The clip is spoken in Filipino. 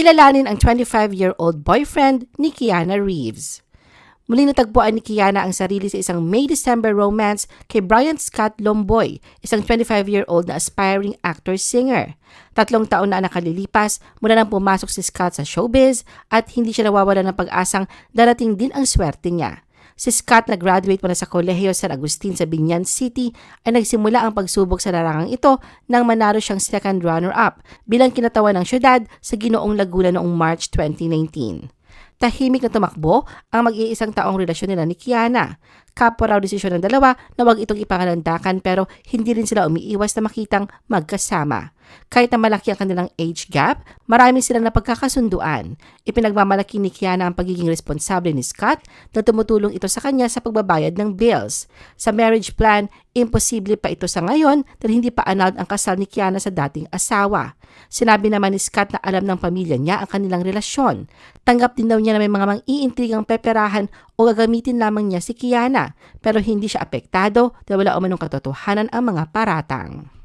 Kilalanin ang 25-year-old boyfriend ni Kiana Reeves. Muli natagpuan ni Kiana ang sarili sa isang May-December romance kay Brian Scott Lomboy, isang 25-year-old na aspiring actor-singer. Tatlong taon na nakalilipas mula nang pumasok si Scott sa showbiz at hindi siya nawawala ng pag-asang darating din ang swerte niya. Si Scott na graduate mula sa Kolehiyo San Agustin sa Binyan City ay nagsimula ang pagsubok sa larangang ito nang manalo siyang second runner-up bilang kinatawan ng syudad sa Ginoong Laguna noong March 2019. Tahimik na tumakbo ang mag-iisang taong relasyon nila ni Kiana. Kapwa raw desisyon ng dalawa na wag itong ipangalandakan pero hindi rin sila umiiwas na makitang magkasama. Kahit na malaki ang kanilang age gap, marami silang napagkakasunduan. Ipinagmamalaki ni Kiana ang pagiging responsable ni Scott na tumutulong ito sa kanya sa pagbabayad ng bills. Sa marriage plan, imposible pa ito sa ngayon dahil hindi pa annulled ang kasal ni Kiana sa dating asawa. Sinabi naman ni Scott na alam ng pamilya niya ang kanilang relasyon. Tanggap din daw niya na may mga mang-iintrigang peperahan o gagamitin lamang niya si Kiana pero hindi siya apektado dahil wala umanong katotohanan ang mga paratang.